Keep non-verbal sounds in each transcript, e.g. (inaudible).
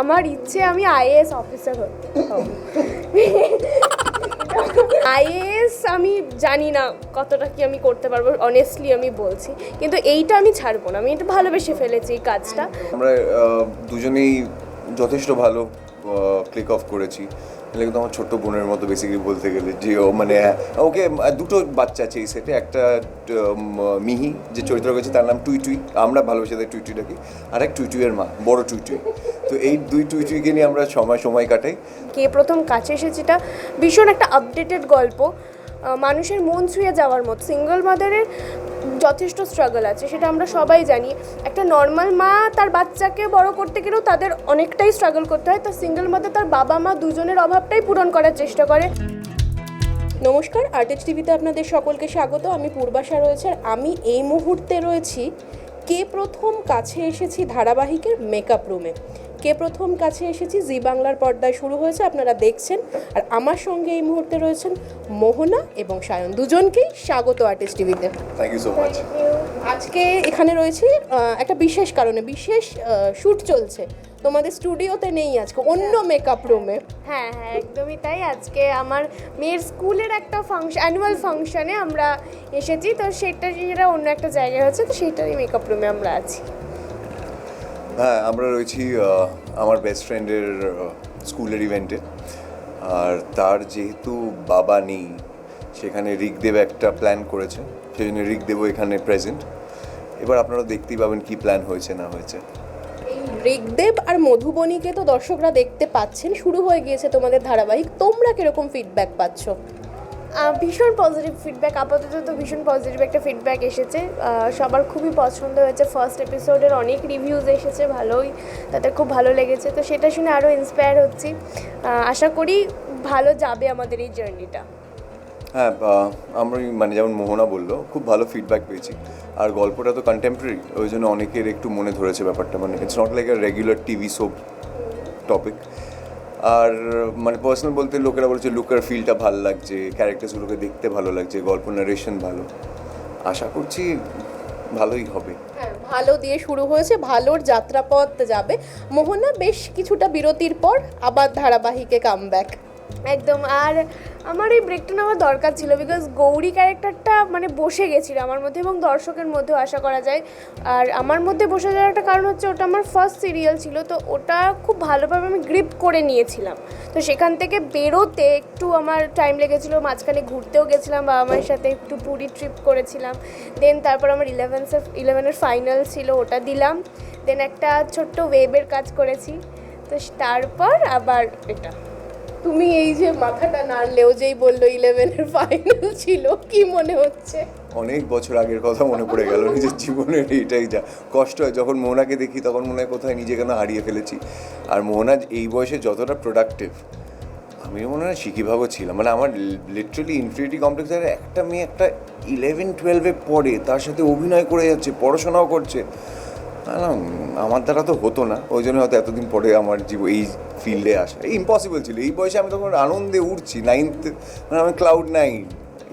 আমার ইচ্ছে আমি আইএএস অফিসার হতে আইএএস আমি জানি না কতটা কি আমি করতে পারব অনেস্টলি আমি বলছি। কিন্তু এইটা আমি ছাড়বো না, আমি এটা ভালোবেসে ফেলেছি এই কাজটা। আমরা দুজনেই যথেষ্ট ভালো ক্লিক অফ করেছি। তাহলে কিন্তু আমার ছোট্ট বোনের মতো বেসিক্যালি বলতে গেলে যে ও মানে ওকে, দুটো বাচ্চা আছে এই সেটে একটা মিহি, যে চরিত্র করেছে তার নাম টুই টুই, আমরা ভালোবেসে তাই টুই টুই ডাকি, আর এক টুই টুইয়ের মা, বড় টুই টুই। তো এই দুই টুই টুইকে নিয়ে আমরা সময় সময় কাটাই। কে প্রথম কাছে এসেছে এটা ভীষণ একটা আপডেটেড গল্প মানুষের মন ছুঁয়ে যাওয়ার মতো সিঙ্গল মাদারের যথেষ্ট স্ট্রাগল আছে, সেটা আমরা সবাই জানি। একটা নর্মাল মা তার বাচ্চাকে বড় করতে গেলেও তাদের অনেকটাই স্ট্রাগল করতে হয়। তো সিঙ্গেল মাদার তার বাবা মা দুজনের অভাবটাই পূরণ করার চেষ্টা করে। নমস্কার আর্টেজ টিভিতে আপনাদের সকলকে স্বাগত। আমি পূর্বাশা রয়েছে আর আমি এই মুহূর্তে রয়েছি কে প্রথম কাছে এসেছি ধারাবাহিকের মেকআপ রুমে কে প্রথম কাছে এসেছি? জি বাংলার পর্দায় শুরু হয়েছে আপনারা দেখছেন। আর আমার সঙ্গে এই মুহূর্তে রয়েছেন মোহনা এবং সায়ন। দুজনকেই স্বাগত আর্টিস্ট টিভিতে থ্যাংক ইউ সো মাচ আজকে এখানে রয়েছি একটা বিশেষ কারণে বিশেষ শ্যুট চলছে। তোমাদের স্টুডিওতে নেই আজকে অন্য মেকআপ রুমে হ্যাঁ হ্যাঁ একদমই তাই। আজকে আমার মেয়ের স্কুলের একটা ফাংশন অ্যানুয়াল ফাংশনে আমরা এসেছি। তো সেটা সেটা অন্য একটা জায়গায় হচ্ছে তো সেটারই মেকআপ রুমে আমরা আছি। হ্যাঁ আমরা রয়েছি আমার বেস্ট ফ্রেন্ডের স্কুলের ইভেন্টে আর তার যেহেতু বাবা নেই, সেখানে রিকদেব একটা প্ল্যান করেছে। সেই জন্য রিকদেবও এখানে প্রেজেন্ট এবার আপনারা দেখতেই পাবেন কি প্ল্যান হয়েছে, না হয়েছে। ঋগদেব আর মধুবনীকে তো দর্শকরা দেখতে পাচ্ছেন। শুরু হয়ে গিয়েছে তোমাদের ধারাবাহিক। তোমরা কীরকম ফিডব্যাক পাচ্ছ? ভীষণ পজিটিভ ফিডব্যাক আপাতত তো ভীষণ পজিটিভ একটা ফিডব্যাক এসেছে। সবার খুবই পছন্দ হয়েছে। ফার্স্ট এপিসোডের অনেক রিভিউজ এসেছে, ভালোই। তাদের খুব ভালো লেগেছে। তো সেটা শুনে আরও ইন্সপায়ার হচ্ছি। আশা করি ভালো যাবে আমাদের এই জার্নিটা হ্যাঁ আমরা মানে যেমন মোহনা বলল, খুব ভালো ফিডব্যাক পেয়েছি। আর গল্পটা তো কন্টেম্পোরারি ওই জন্য অনেকের একটু মনে ধরেছে ব্যাপারটা। মানে it's not like a regular TV soap topic আর মানে পার্সোনাল বলতে লোকেরা বলছে লুকার ফিলটা ভালো লাগছে ক্যারেক্টারসগুলোকে দেখতে ভালো লাগছে গল্প নারেশন ভালো। আশা করছি ভালোই হবে। হ্যাঁ ভালো দিয়ে শুরু হয়েছে ভালোর যাত্রাপথ যাবে। মোহনা বেশ কিছুটা বিরতির পর আবার ধারাবাহিকে কামব্যাক একদম আর আমার এই ব্রেকটা নেওয়ার দরকার ছিল বিকজ গৌরী ক্যারেক্টারটা মানে বসে গেছিল আমার মধ্যে এবং দর্শকের মধ্যেও আশা করা যায়। আর আমার মধ্যে বসে যাওয়ার একটা কারণ হচ্ছে ওটা আমার ফার্স্ট সিরিয়াল ছিল, তো ওটা খুব ভালোভাবে আমি গ্রিপ করে নিয়েছিলাম। তো সেখান থেকে বেরোতে একটু আমার টাইম লেগেছিলো, মাঝখানে ঘুরতেও গেছিলাম বাবা মায়ের সাথে একটু পুরী ট্রিপ করেছিলাম। দেন তারপর আমার ইলেভেন্সের ইলেভেনের ফাইনাল ছিল, ওটা দিলাম। দেন একটা ছোট্ট ওয়েবের কাজ করেছি। তো তারপর আবার এটা। তুমি এই যে মাথাটা নাড়লেও যেই বলল ইলেভেনের ফাইনাল ছিল, কি মনে হচ্ছে? অনেক বছর আগের কথা মনে পড়ে গেল, নিজের জীবনের এইটাই যা। কষ্ট হয়, যখন মোহনাকে দেখি তখন মনে হয় কোথায় নিজেকে না হারিয়ে ফেলেছি। আর মোহনা এই বয়সে যতটা প্রোডাক্টিভ আমি মনে হয় শিখিভাগও ছিলাম। মানে আমার লিটারালি ইনফিনিটি কমপ্লেক্সের একটা মেয়ে একটা ইলেভেন টুয়েলভে পড়ে, তার সাথে অভিনয় করে যাচ্ছে, পড়াশোনাও করছে। না আমার দ্বারা তো হতো না। ওই জন্য হয়তো এতদিন পরে আমার জীব, এই ফিল্ডে আসা। এই ইম্পসিবল ছিল। এই বয়সে আমি তখন আনন্দে উঠছি নাইনথ মানে আমি ক্লাউড নাইন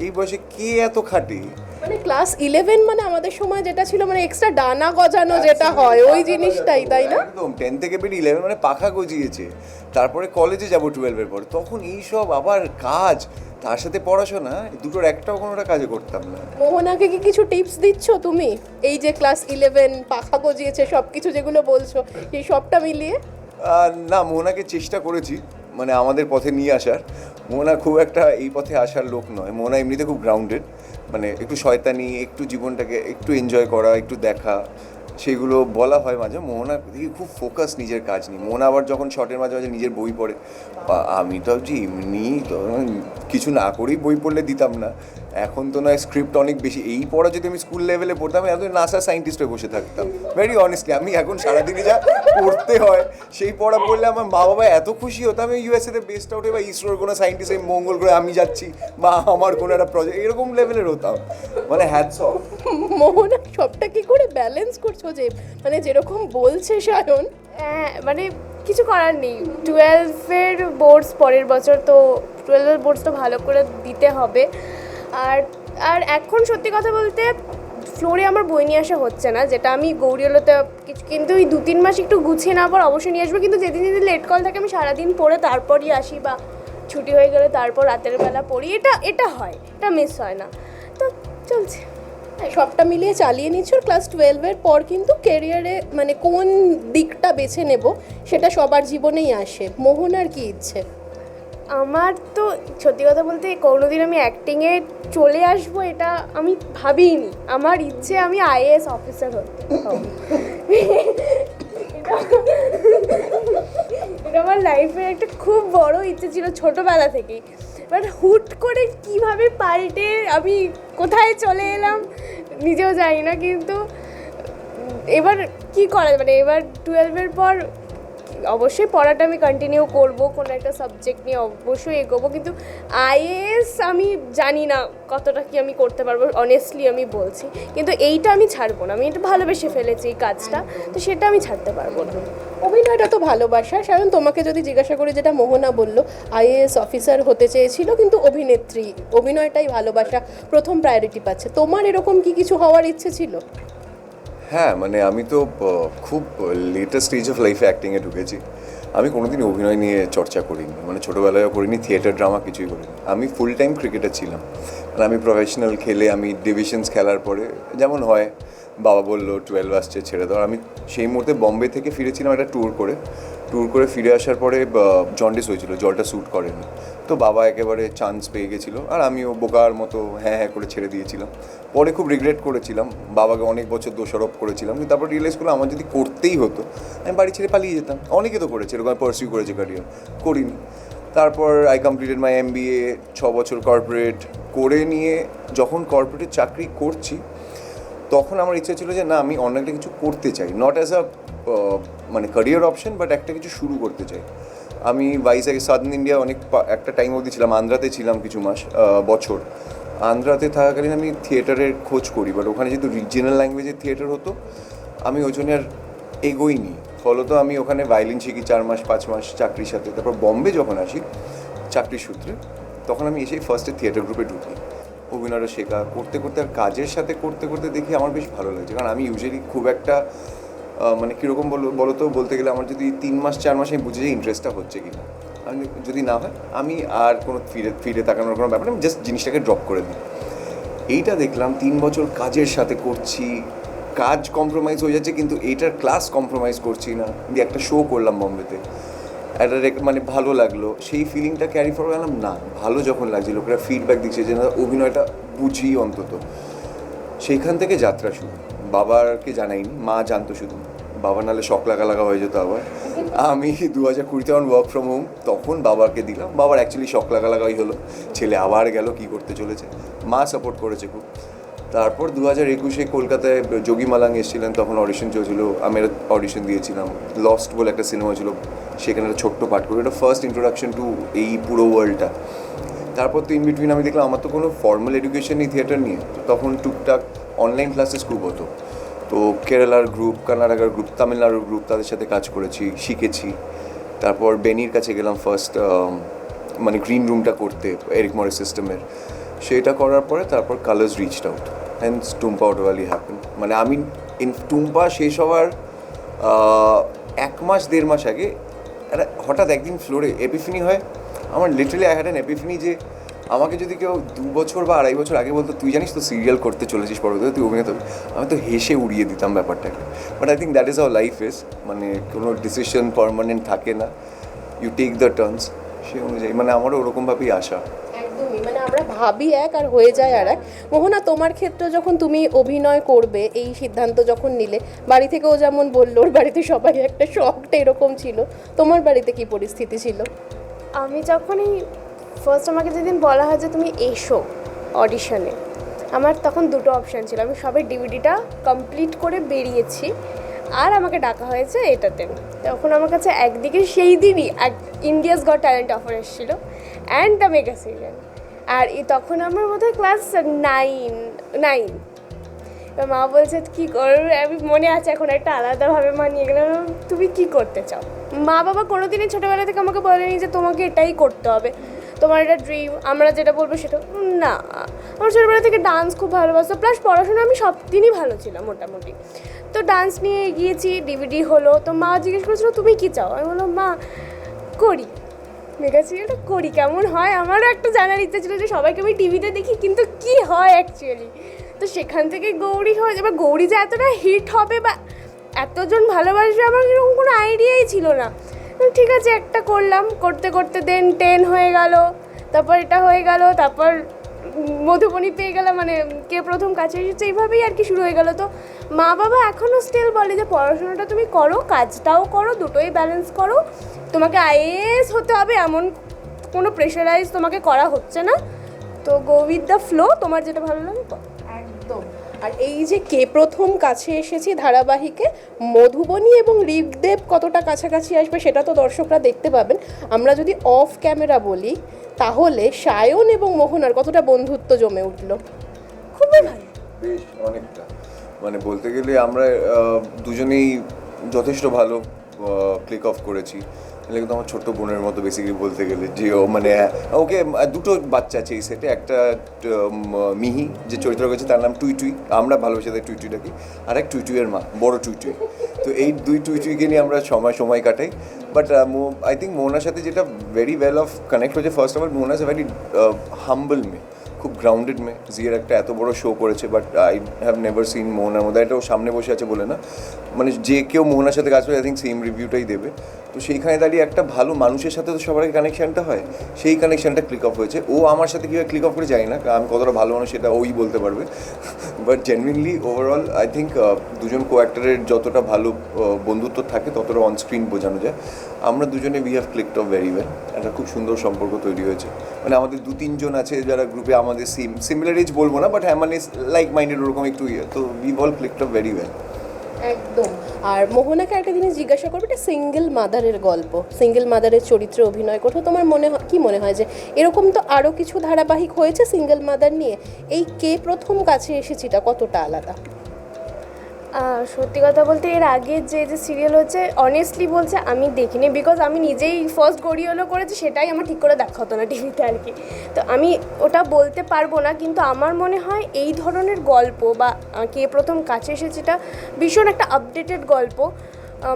এই বয়সে কে এত খাটে? মানে ক্লাস ইলেভেন মানে আমাদের সময় যেটা ছিল মানে এক্সট্রা ডানা গজানো যেটা হয় ওই জিনিসটাই তাই না? একদম টেন থেকে বেরিয়ে ইলেভেন মানে পাখা গজিয়েছে। তারপরে কলেজে যাব টুয়েলভের পর। তখন এইসব আবার কাজ। তার সাথে পড়াশোনা দুটোর একটাও কোনোটা কাজে করতাম না। মোহনাকে কি কিছু টিপস দিচ্ছ তুমি? এই যে ক্লাস ইলেভেন পাখা গজিয়েছে সব কিছু যেগুলো বলছো এই সবটা মিলিয়ে? না মোহনাকে চেষ্টা করেছি মানে আমাদের পথে নিয়ে আসার। মোহনা খুব একটা এই পথে আসার লোক নয়। মোহনা এমনিতে খুব গ্রাউন্ডেড মানে একটু শয়তানি, একটু জীবনটাকে একটু এনজয় করা, একটু দেখা, সেগুলো বলা হয় মাঝে মোহনা দিকে খুব ফোকাস নিজের কাজ নিয়ে। মোহনা আবার যখন শর্টের মাঝে মাঝে নিজের বই পড়ে আমি তো ভাবছি, এমনি কিছু না করেই বই পড়লে দিতাম না। এখন তো নয় স্ক্রিপ্ট অনেক বেশি। এই পড়া যদি আমি স্কুল লেভেলে পড়তাম আমি এত নাসা সায়েন্টিস্ট হয়ে বসে থাকতাম। ভেরি অনেস্টলি আমি এখন সারাদিনে যা পড়তে হয় সেই পড়া পড়লে আমার মা বাবা এত খুশি হতো আমি ইউএসএতে বেস্ট আউটে বা ইসরোর কোনো সায়েন্টিস্ট এই মঙ্গল গ্রহে আমি যাচ্ছি বা আমার কোনো একটা প্রজেক্ট এরকম লেভেলের হতাম। মানে হ্যাটস অফ মোহনা সবটা কি করে ব্যালেন্স করছ যে মানে যেরকম বলছে সায়ন? হ্যাঁ মানে কিছু করার নেই। টুয়েলভের বোর্ডস পরের বছর তো টুয়েলভের বোর্ডস তো ভালো করে দিতে হবে। আর আর এখন সত্যি কথা বলতে ফ্লোরে আমার বই নিয়ে আসা হচ্ছে না যেটা আমি গৌরীয়লতে কিছু কিন্তু ওই দু তিন মাস একটু গুছিয়ে নেওয়ার পর অবশ্যই নিয়ে আসব কিন্তু যেদিন যেদিন লেট কল থাকে আমি সারাদিন পড়ে তারপরই আসি বা ছুটি হয়ে গেলে তারপর রাতের বেলা পড়ি এটা এটা হয় এটা মিস হয় না। তো চলছে। হ্যাঁ, সবটা মিলিয়ে চালিয়ে নিচ্ছ ক্লাস টুয়েলভের পর কিন্তু কেরিয়ারে মানে কোন দিকটা বেছে নেব সেটা সবার জীবনেই আসে মোহনার কি ইচ্ছে? আমার তো, সত্যি কথা বলতে কোনোদিন আমি অ্যাক্টিংয়ে চলে আসব এটা আমি ভাবিনি আমার ইচ্ছে আমি আইএএস অফিসার হতে। এটা- আমার লাইফের একটা খুব বড় ইচ্ছে ছিল ছোটোবেলা থেকেই। বাট হুট করে কীভাবে পাল্টে আমি কোথায় চলে এলাম নিজেও জানি না, কিন্তু এবার কি করা? মানে এবার টুয়েলভের পর অবশ্যই পড়াটা আমি কন্টিনিউ করব, কোনো একটা সাবজেক্ট নিয়ে অবশ্যই এগোবো, কিন্তু আইএএস আমি জানি না কতটা কি আমি করতে পারব অনেস্টলি আমি বলছি, কিন্তু এইটা আমি ছাড়বো না, আমি এটা ভালোবেসে ফেলেছি এই কাজটা, তো সেটা আমি ছাড়তে পারব না। অভিনয়টা তো ভালোবাসা কারণ তোমাকে যদি জিজ্ঞাসা করি যেটা মোহনা বলল আইএএস অফিসার হতে চেয়েছিল, কিন্তু অভিনেত্রী, অভিনয়টাই ভালোবাসা, প্রথম প্রায়োরিটি পাচ্ছে, তোমার এরকম কি কিছু হওয়ার ইচ্ছে ছিল? হ্যাঁ মানে আমি তো খুব লেটেস্ট স্টেজ অফ লাইফে অ্যাক্টিংয়ে ঢুকেছি। আমি কোনোদিন অভিনয় নিয়ে চর্চা করিনি মানে ছোটোবেলায় করিনি থিয়েটার ড্রামা কিছুই করিনি। আমি ফুল টাইম ক্রিকেটার ছিলাম। মানে আমি প্রফেশনাল খেলে আমি ডিভিশনস খেলার পরে যেমন হয় বাবা বলল টুয়েলভ আসছে, ছেড়ে দাও। আমি সেই মুহূর্তে বম্বে থেকে ফিরেছিলাম একটা ট্যুর করে। ট্যুর করে ফিরে আসার পরে জন্ডিস হয়েছিল জলটা স্যুট করেনি। তো বাবা একেবারে চান্স পেয়ে গেছিল, আর আমিও বোকার মতো হ্যাঁ হ্যাঁ করে ছেড়ে দিয়েছিলাম। পরে খুব রিগ্রেট করেছিলাম, বাবাকে অনেক বছর দোষারোপ করেছিলাম, কিন্তু তারপর রিয়েলাইজ করলাম, আমার যদি করতেই হতো, আমি বাড়ি ছেড়ে পালিয়ে যেতাম। অনেকে তো করেছে, এরকম পার্সিউ করেছে ক্যারিয়ার করিনি। তারপর I completed my M B ছ বছর কর্পোরেট করে নিয়ে যখন কর্পোরেটের চাকরি করছি তখন আমার ইচ্ছা ছিল যে, না, আমি অন্য একটা কিছু করতে চাই। নট অ্যাজ আ মানে ক্যারিয়ার অপশন বাট একটা কিছু শুরু করতে চাই। আমি ভাইজাগ সাউথ ইন্ডিয়া অনেক একটা টাইম অবধি ছিলাম। আন্ধ্রাতে ছিলাম কিছু মাস বছর। আন্ধ্রাতে থাকাকালীন আমি থিয়েটারের খোঁজ করি বাট ওখানে যেহেতু রিজিনাল ল্যাঙ্গুয়েজের থিয়েটার হতো, আমি ওই জন্য আর এগোইনি। ফলত আমি ওখানে ভায়োলিন শিখি চার মাস, পাঁচ মাস চাকরির সাথে। তারপর বম্বে যখন আসি, চাকরির সূত্রে, তখন আমি এসেই ফার্স্টে থিয়েটার গ্রুপে ঢুকি। অভিনয়টা শেখা, করতে করতে আর কাজের সাথে করতে করতে দেখি আমার বেশ ভালো লাগছে কারণ আমি ইউজুয়ালি খুব একটা মানে কীরকম বলো বলো তো বলতে গেলে আমার যদি তিন মাস, চার মাস আমি বুঝে যে ইন্টারেস্টটা হচ্ছে কি না আমি যদি না হয়, আমি আর কোনো ফিরে ফিরে তাকানোর কোনো ব্যাপার না জাস্ট জিনিসটাকে ড্রপ করে দিই। এইটা দেখলাম, তিন বছর কাজের সাথে করছি, কাজ কম্প্রোমাইজ হয়ে যাচ্ছে, কিন্তু এইটার ক্লাস কম্প্রোমাইজ করছি না। দিয়ে একটা শো করলাম বম্বেতে একটা মানে ভালো লাগল। সেই ফিলিংটা ক্যারি ফরওয়ার্ড গেলাম না, ভালো যখন লাগছে লোকেরা ফিডব্যাক দিচ্ছে যে, না, অভিনয়টা বুঝি অন্তত। সেইখান থেকে যাত্রা শুরু। বাবারকে জানাইনি, মা জানতো শুধু। বাবা নাহলে শখ লাগা লাগা হয়ে যেত আবার। আমি দু হাজার কুড়িতে আমার ওয়ার্ক ফ্রম হোম তখন বাবাকে দিলাম। বাবার অ্যাকচুয়ালি শখ লাগা লাগাই হলো। ছেলে আবার গেল, কি করতে চলেছে? মা সাপোর্ট করেছে খুব। তারপর দু হাজার একুশে কলকাতায় যোগী মালাং এসেছিলেন, তখন অডিশন চলছিল, আমি অডিশন দিয়েছিলাম লস্ট বলে একটা সিনেমা ছিল, সেখানে একটা ছোট্ট পাঠ করি, এটা ফার্স্ট ইন্ট্রোডাকশন টু এই পুরো ওয়ার্ল্ডটা তারপর তো ইন বিটুইন আমি দেখলাম, আমার তো কোনো ফর্মাল এডুকেশন নেই থিয়েটার নিয়ে তখন টুকটাক অনলাইন ক্লাসেস খুব হতো। তো কেরালার গ্রুপ কর্ণাটকার গ্রুপ তামিলনাড়ুর গ্রুপ তাদের সাথে কাজ করেছি, শিখেছি। তারপর বেনির কাছে গেলাম ফার্স্ট মানে গ্রিন রুমটা করতে এরিক মরের সিস্টেমের সেটা করার পরে তারপর Colors reached out and Tumpa Autowali happen মানে আমি ইন টুম্পা শেষ হওয়ার এক মাস, দেড় মাস আগে একটা হঠাৎ একদিন ফ্লোরে এপিফিনি হয়। আমার literally I had an epiphany যে আমাকে যদি কেউ দু বছর বা আড়াই বছর আগে বলতো, তুই জানিস তো সিরিয়াল করতে চলেছিস পরবর্তীতে তুই অভিনেতা আমি তো হেসে উড়িয়ে দিতাম ব্যাপারটাকে। But I think that is our life is মানে কোনো ডিসিশন পারমানেন্ট থাকে না। ইউ টেক দ্য টার্নস সে অনুযায়ী মানে আমারও ওরকমভাবেই আশা। একদমই মানে আমরা ভাবি এক আর হয়ে যায় আর এক। মোহনা, তোমার ক্ষেত্রে যখন তুমি অভিনয় করবে, এই সিদ্ধান্ত যখন নিলে, বাড়ি থেকেও যেমন বলল, ওর বাড়িতে সবাই একটা শখটা এরকম ছিল, তোমার বাড়িতে কি পরিস্থিতি ছিল? আমি যখনই ফার্স্ট আমাকে যেদিন বলা হয় যে তুমি এসো অডিশনে আমার তখন দুটো অপশান ছিল। আমি সবে ডিভিডিটা কমপ্লিট করে বেরিয়েছি, আর আমাকে ডাকা হয়েছে এটাতে। তখন আমার কাছে একদিকে সেই দিনই এক ইন্ডিয়াস গড ট্যালেন্ট অফার এসেছিল অ্যান্ড দ্য মেগা সিরিয়াল আর এই তখন আমার বোধহয় ক্লাস নাইন নাইন এবার মা বলছে, কী করবে আমি মনে আছে এখন একটা আলাদাভাবে মানিয়ে গেলাম। তুমি কি করতে চাও? মা বাবা কোনো দিনই ছোটোবেলা থেকে আমাকে বলেনি যে তোমাকে এটাই করতে হবে। তোমার এটা ড্রিম আমরা যেটা বলব সেটা না। আমার ছোটোবেলা থেকে ডান্স খুব ভালোবাসতো। প্লাস পড়াশোনা আমি সব দিনই ভালো ছিলাম মোটামুটি। তো ডান্স নিয়ে এগিয়েছি ডিভিডি হলো। তো মা জিজ্ঞেস করেছিল, তুমি কী চাও? আমি বললাম, মা, করি। মেগা সিরিয়ালটা করি, কেমন হয়? আমারও একটা জানার ইচ্ছা ছিল যে সবাইকে আমি টিভিতে দেখি, কিন্তু কি হয় অ্যাকচুয়ালি তো সেখান থেকে গৌরী হয়ে, এবার গৌরী যে এতটা হিট হবে বা এতজন ভালোবাসবে আমার এরকম কোনো আইডিয়াই ছিল না। ঠিক আছে, একটা করলাম, করতে করতে দেন টেন হয়ে গেল, তারপর এটা হয়ে গেল, তারপর মধুবনী পেয়ে গেলাম মানে কে প্রথম কাছে এসেছে, এইভাবেই আর কি শুরু হয়ে গেল। তো মা বাবা এখনও স্টিল বলে যে, পড়াশোনাটা তুমি করো, কাজটাও করো, দুটোই ব্যালেন্স করো। তোমাকে আইএএস হতে হবে, এমন কোনো প্রেশারাইজ তোমাকে করা হচ্ছে না। তো গো উইথ দ্য ফ্লো তোমার যেটা ভালো লাগে একদম। আর এই যে কে প্রথম কাছে এসেছি ধারাবাহিকে মধুবনী এবং ঋগদেব কতটা কাছাকাছি আসবে সেটা তো দর্শকরা দেখতে পাবেন। আমরা যদি অফ ক্যামেরা বলি তাহলে সায়ন এবং মোহনার কতটা বন্ধুত্ব জমে উঠল? খুবই ভালো। বেশ অনেকটা। মানে বলতে গেলে আমরা দুজনেই যথেষ্ট ভালো ক্লিক অফ করেছি। কিন্তু আমার ছোট্ট বোনের মতো বেসিক্যালি বলতে গেলে যে ও মানে ওকে, দুটো বাচ্চা আছে এই সেটে একটা মিহি, যে চরিত্র করেছে তার নাম টুই টুই, আমরা ভালোবেসে তাই টুই টুই ডাকি আর এক টুই টুইয়ের মা, বড় টুই টুই। তো এই দুই টুই টুইকে নিয়ে আমরা সময় সময় কাটাই। বাট আই থিঙ্ক মোহনার সাথে যেটা ভেরি ওয়েল অফ কানেক্ট হয়েছে first of all Mohona is very humble মেয়ে খুব গ্রাউন্ডেড মেয়ে জিয়ার একটা এত বড় শো করেছে but I have never seen মোহনার মধ্যে, এটা ও সামনে বসে আছে বলে না। মানে যে কেউ মোহনার সাথে কাজ করে আই থিঙ্ক সেম রিভিউটাই দেবে। তো সেইখানে দাঁড়িয়ে একটা ভালো মানুষের সাথে তো সবার কানেকশানটা হয়, সেই কানেকশনটা ক্লিক অফ হয়েছে। ও আমার সাথে কীভাবে ক্লিক অফ করে যাই না, আমি কতটা ভালো মানুষ সেটা ওই বলতে পারবে। But genuinely overall I think দুজন কো অ্যাক্টারের যতটা ভালো বন্ধুত্ব থাকে, ততটা অন স্ক্রিন বোঝানো যায়। আমরা দুজনে we have clicked of very well একটা খুব সুন্দর সম্পর্ক তৈরি হয়েছে। মানে আমাদের দু, তিনজন আছে যারা গ্রুপে আমাদের সিম সিমিলার এজ বলব না বাট হ্যাঁ মানে লাইক মাইন্ডেড ওরকম একটু ইয়ে। তো we all clicked of very well একদম। আর মোহনাকে একটা জিনিস জিজ্ঞাসা করব, এটা সিঙ্গেল মাদারের গল্প। সিঙ্গেল মাদারের চরিত্রে অভিনয় করতে তোমার মনে হয়, কি মনে হয় যে এরকম তো আরও কিছু ধারাবাহিক হয়েছে সিঙ্গেল মাদার নিয়ে? এই কে প্রথম কাছে এসেছিটা কতটা আলাদা? সত্যি কথা বলতে এর আগে যে যে সিরিয়াল হচ্ছে অনেস্টলি বলছে আমি দেখিনি বিকজ আমি নিজেই ফার্স্ট গড়িওলো করেছি, সেটাই আমার ঠিক করে দেখা হতো না টিভিতে আর কি। তো আমি ওটা বলতে পারব না, কিন্তু আমার মনে হয় এই ধরনের গল্প বা কে প্রথম কাছে এসেছে, এটা ভীষণ একটা আপডেটেড গল্প।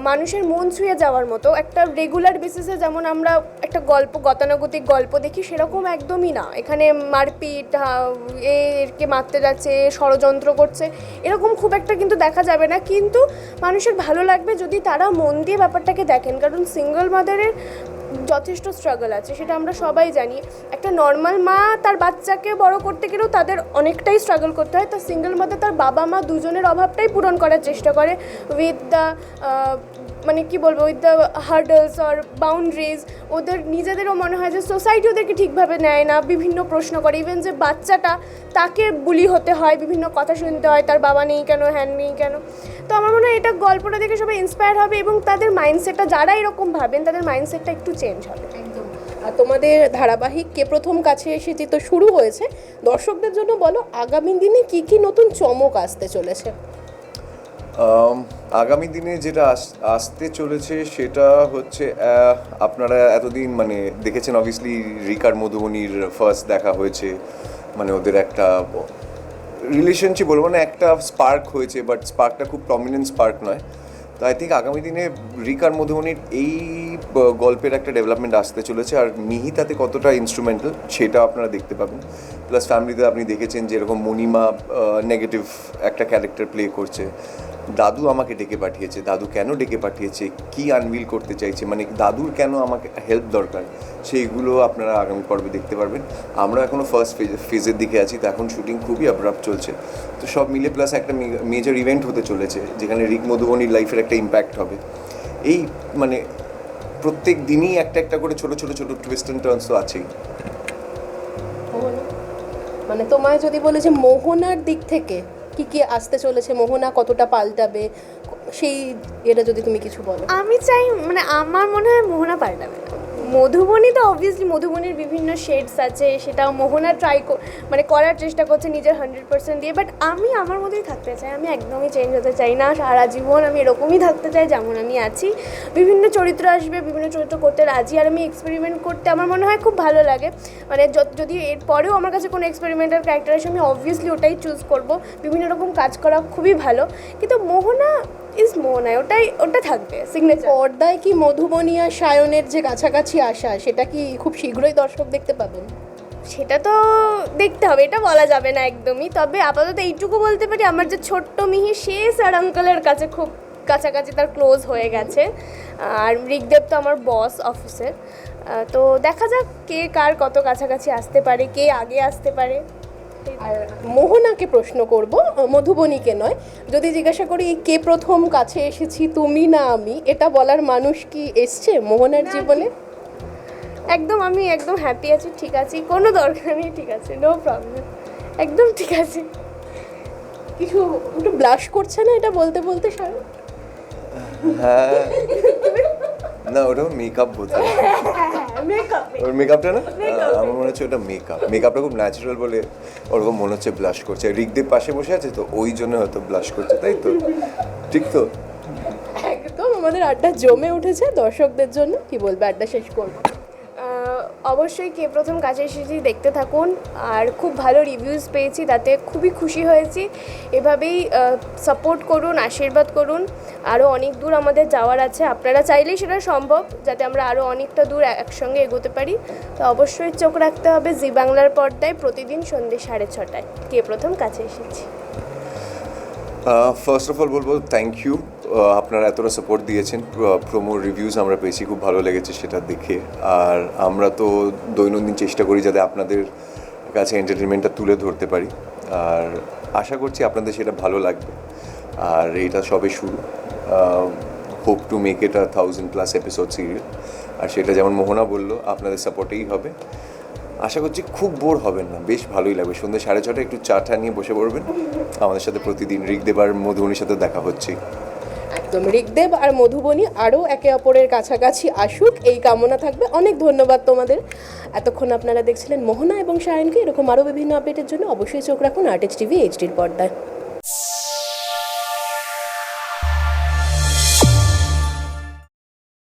মানুষের মন ছুঁয়ে যাওয়ার মতো একটা রেগুলার বেসিসে যেমন আমরা একটা গল্প, গতানুগতিক গল্প দেখি, সেরকম একদমই না। এখানে মারপিট এরকে মারতে যাচ্ছে, ষড়যন্ত্র করছে, এরকম খুব একটা কিন্তু দেখা যাবে না। কিন্তু মানুষের ভালো লাগবে যদি তারা মন দিয়ে ব্যাপারটাকে দেখেন। কারণ সিঙ্গল মাদারের যথেষ্ট স্ট্রাগল আছে, সেটা আমরা সবাই জানি। একটা নর্মাল মা তার বাচ্চাকে বড় করতে গেলেও তাদের অনেকটাই স্ট্রাগল করতে হয়। তার সিঙ্গেল মাদার তার বাবা মা দুজনের অভাবটাই পূরণ করার চেষ্টা করে। উইথ দ্য মানে কি বলব with the hurdles or boundaries ওদের নিজেদেরও মনে হয় যে সোসাইটি ওদেরকে ঠিকভাবে নেয় না, বিভিন্ন প্রশ্ন করে। ইভেন যে বাচ্চাটা, তাকে বুলি হতে হয়, বিভিন্ন কথা শুনতে হয়, তার বাবা নেই কেন, হ্যান নেই কেন। তো আমার মনে হয় এটা গল্পটা দেখে সবাই ইন্সপায়ার হবে এবং তাদের মাইন্ডসেটটা যারা এরকম ভাবেন, তাদের মাইন্ডসেটটা একটু চেঞ্জ হবে। একদম। আর তোমাদের ধারাবাহিক কে প্রথম কাছে এসেছে তো শুরু হয়েছে, দর্শকদের জন্য বলো, আগামী দিনে কি কি নতুন চমক আসতে চলেছে? আগামী দিনে যেটা আস- আসতে চলেছে সেটা হচ্ছে আপনারা এতদিন মানে দেখেছেন অবভিয়াসলি রিকার মধুবনির ফার্স্ট দেখা হয়েছে মানে ওদের একটা রিলেশনশিপ বলব না, একটা স্পার্ক হয়েছে বাট স্পার্কটা খুব প্রমিনেন্ট স্পার্ক নয়। তো আই থিঙ্ক আগামী দিনে রিকার মধুবনির এই গল্পের একটা ডেভেলপমেন্ট আসতে চলেছে, আর মিহি তাতে কতটা ইনস্ট্রুমেন্টাল সেটা আপনারা দেখতে পাবেন। প্লাস ফ্যামিলিতে আপনি দেখেছেন যে এরকম মণিমা নেগেটিভ একটা ক্যারেক্টার প্লে করছে। দাদু আমাকে ডেকে পাঠিয়েছে, দাদু কেন ডেকে পাঠিয়েছে, কি আনভিল করতে চাইছে মানে দাদুর কেন আমাকে হেল্প দরকার, সেইগুলো আপনারা আগামী পর্বে দেখতে পারবেন। আমরা এখনও ফার্স্ট ফেজের দিকে আছি, তো এখন শুটিং খুবই আবরাপ চলছে। তো সব মিলে প্লাস একটা মেজর ইভেন্ট হতে চলেছে, যেখানে রিক মধুবনির লাইফের একটা ইম্প্যাক্ট হবে। এই মানে প্রত্যেক দিনই একটা একটা করে ছোট ছোট ছোট টুইস্ট অ্যান্ড টার্নস তো আছেই। মানে তোমায় যদি বলে যে মোহনার দিক থেকে কি কি আসতে চলেছে, মোহনা কতটা পাল্টাবে, সেই এটা যদি তুমি কিছু বলো আমি চাই মানে আমার মনে হয় মোহনা পাল্টাবে। মধুবনী তো অবভিয়াসলি মধুবনীর বিভিন্ন শেডস আছে সেটা মোহনা ট্রাই মানে করার চেষ্টা করছে নিজের হান্ড্রেড পার্সেন্ট দিয়ে বাট আমি আমার মতোই থাকতে চাই, আমি একদমই চেঞ্জ হতে চাই না, সারা জীবন আমি এরকমই থাকতে চাই যেমন আমি আছি। বিভিন্ন চরিত্র আসবে, বিভিন্ন চরিত্র করতে রাজি, আর আমি এক্সপেরিমেন্ট করতে আমার মনে হয় খুব ভালো লাগে মানে যদি এরপরেও আমার কাছে কোনো এক্সপেরিমেন্টাল ক্যারেক্টার আসে, আমি অবভিয়াসলি ওটাই চুজ করব, বিভিন্ন রকম কাজ করা খুবই ভালো, কিন্তু মোহনা ইজ মোহনা ওটাই ওটা থাকবে সিগনেচার পর্দায় কি মধুবনী আর সায়নের যে কাছাকাছি আসা সেটা কি খুব শীঘ্রই দর্শক দেখতে পাবেন? সেটা তো দেখতে হবে এটা বলা যাবে না একদমই তবে আপাতত এইটুকু বলতে পারি আমার যে ছোট্ট মিহি সে স্যার আঙ্কেলের কাছে খুব কাছাকাছি তার ক্লোজ হয়ে গেছে। আর ঋগদেব তো আমার বস অফিসের তো দেখা যাক কে কার কত কাছাকাছি আসতে পারে কে আগে আসতে পারে। আর মোহনাকে প্রশ্ন করব মধুবনীকে নয়। যদি জিজ্ঞাসা করি কে প্রথম কাছে এসেছি তুমি না আমি এটা বলার মানুষ কি এসছে মোহনার জীবনে? একদম আমি একদম হ্যাপি আছি ঠিক আছি কোনো দরকার নেই ঠিক আছে নো প্রবলেম একদম ঠিক আছে। কিছু একটু ব্লাশ করছে না এটা বলতে বলতে সায়ন হ্যাঁ। না ওটা মেকআপ বোধ হয় মেকআপ (laughs) ওর মেকআপটা না? আমার মনে হচ্ছে ওটা মেকআপ মেকআপটা খুব ন্যাচারাল বলে ওরকম মনে হচ্ছে ব্লাশ করছে। রিকদেব পাশে বসে আছে তো ওই জন্য হয়তো ব্লাশ করছে তাই তো? ঠিক তো? একদম আমাদের আড্ডা জমে উঠেছে দর্শকদের জন্য। কি বলব আড্ডা শেষ করব। অবশ্যই কে প্রথম কাছে এসেছি দেখতে থাকুন। আর খুব ভালো রিভিউজ পেয়েছি, তাতে খুবই খুশি হয়েছি। এভাবেই সাপোর্ট করুন, আশীর্বাদ করুন। আরও অনেক দূর আমাদের যাওয়ার আছে। আপনারা চাইলেই সেটা সম্ভব, যাতে আমরা আরও অনেকটা দূর একসঙ্গে এগোতে পারি। তো অবশ্যই চোখ রাখতে হবে জি বাংলার পর্দায় প্রতিদিন সন্ধ্যে সাড়ে ছটায়। কে প্রথম কাছে এসেছি। ফার্স্ট অফ অল বলব থ্যাংক ইউ আপনারা এতটা সাপোর্ট দিয়েছেন প্রোমো রিভিউজ আমরা পেয়েছি, খুব ভালো লেগেছে সেটা দেখে। আর আমরা তো দৈনন্দিন চেষ্টা করি যাতে আপনাদের কাছে এন্টারটেনমেন্টটা তুলে ধরতে পারি। আর আশা করছি আপনাদের সেটা ভালো লাগবে। আর এটা সবে শুরু। Hope to make it a thousand plus episode serial আর সেটা যেমন মোহনা বলল, আপনাদের সাপোর্টেই হবে। আশা করছি খুব বোর হবেন না, বেশ ভালোই লাগবে। সন্ধ্যে সাড়ে ছটা একটু চা টা নিয়ে বসে পড়বেন। আমাদের সাথে প্রতিদিন রিক দেবার মধুবনির সাথে দেখা হচ্ছে। একদম। ঋগদেব আর মধুবনী আরও একে অপরের কাছাকাছি আসুক, এই কামনা থাকবে। অনেক ধন্যবাদ তোমাদের। এতক্ষণ আপনারা দেখছিলেন মোহনা এবং সায়নকে। এরকম আরও বিভিন্ন আপডেটের জন্য অবশ্যই চোখ রাখুন আর্টেজ টিভি এইচডির পর্দায়।